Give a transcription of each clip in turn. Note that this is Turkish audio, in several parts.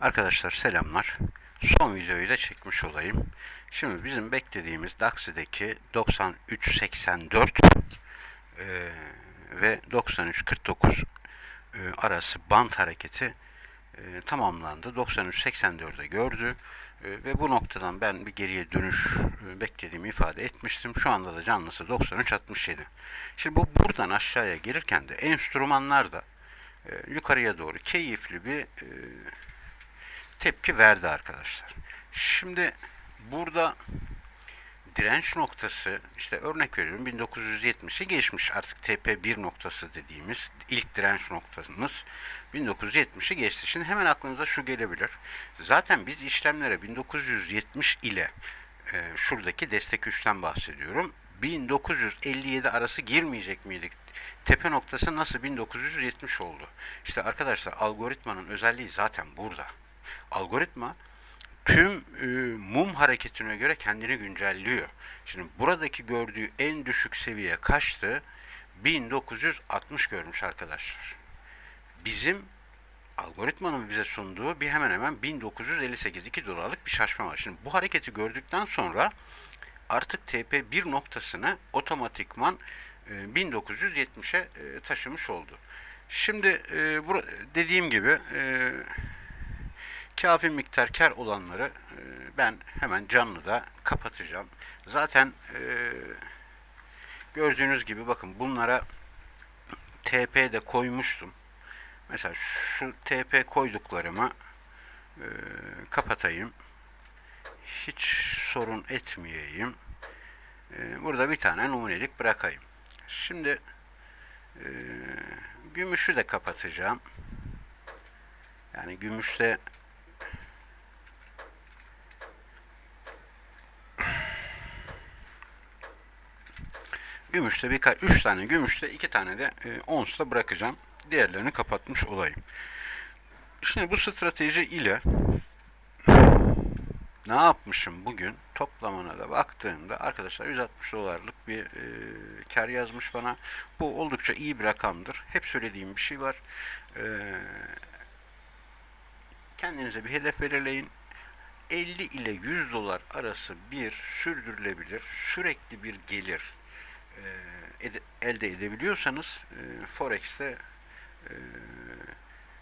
Arkadaşlar selamlar. Son videoyu da çekmiş olayım. Şimdi bizim beklediğimiz Daxi'deki 9384 e, ve 9349 e, arası band hareketi e, tamamlandı. 9384'e gördü E, ve bu noktadan ben bir geriye dönüş e, beklediğimi ifade etmiştim. Şu anda da canlısı 9367. Şimdi bu buradan aşağıya gelirken de enstrümanlar da e, yukarıya doğru keyifli bir e, tepki verdi arkadaşlar. Şimdi burada direnç noktası işte örnek veriyorum 1970'i geçmiş artık TP1 noktası dediğimiz ilk direnç noktamız 1970'i geçti. Şimdi hemen aklınıza şu gelebilir. Zaten biz işlemlere 1970 ile e, şuradaki destek üçten bahsediyorum. 1957 arası girmeyecek miydik? Tepe noktası nasıl 1970 oldu? İşte arkadaşlar algoritmanın özelliği zaten burada. Algoritma tüm e, mum hareketine göre kendini güncelliyor. Şimdi buradaki gördüğü en düşük seviye kaçtı? 1960 görmüş arkadaşlar. Bizim algoritmanın bize sunduğu bir hemen hemen 1958 2 dolarlık bir şaşma var. Şimdi bu hareketi gördükten sonra artık TP1 noktasını otomatikman e, 1970'e e, taşımış oldu. Şimdi dediğim gibi kafi miktar kar olanları e, ben hemen canlıda kapatacağım. Zaten e, gördüğünüz gibi bakın bunlara TP de koymuştum. Mesela şu TP koyduklarımı e, kapatayım. Hiç sorun etmeyeyim. Burada bir tane numunelik bırakayım. Şimdi gümüşü de kapatacağım. Yani gümüşte Gümüşte birkaç, üç tane gümüşte, iki tane de e, onsla bırakacağım. Diğerlerini kapatmış olayım. Şimdi bu strateji ile ne yapmışım bugün toplamına da baktığımda arkadaşlar 160 dolarlık bir e, kar yazmış bana. Bu oldukça iyi bir rakamdır. Hep söylediğim bir şey var. E, kendinize bir hedef belirleyin. 50 ile 100 dolar arası bir sürdürülebilir, sürekli bir gelir e, elde edebiliyorsanız e, Forex'te e,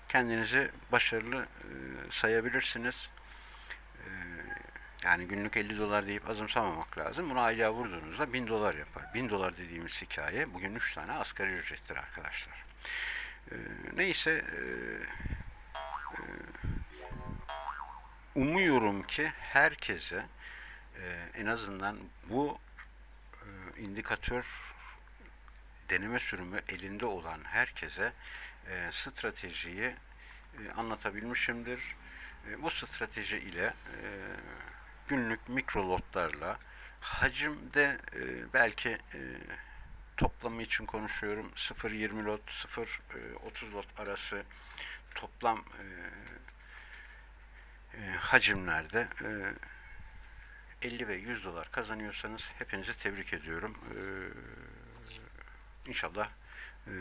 kendinizi başarılı sayabilirsiniz. Yani günlük 50 dolar deyip azımsamamak lazım. Bunu aylığa vurduğunuzda 1000 dolar yapar. 1000 dolar dediğimiz hikaye bugün 3 tane asgari ücrettir arkadaşlar. Neyse umuyorum ki herkese en azından bu indikatör deneme sürümü elinde olan herkese e, stratejiyi e, anlatabilmişimdir. E, bu strateji ile e, günlük mikro lotlarla hacimde e, belki e, toplamı için konuşuyorum 0.20 lot 0.30 lot arası toplam e, e, hacimlerde e, 50 ve 100 dolar kazanıyorsanız hepinizi tebrik ediyorum. Ee, inşallah e,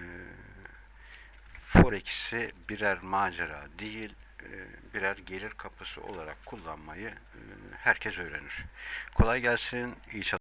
Forex'i birer macera değil, e, birer gelir kapısı olarak kullanmayı e, herkes öğrenir. Kolay gelsin, iyi çalışmalar.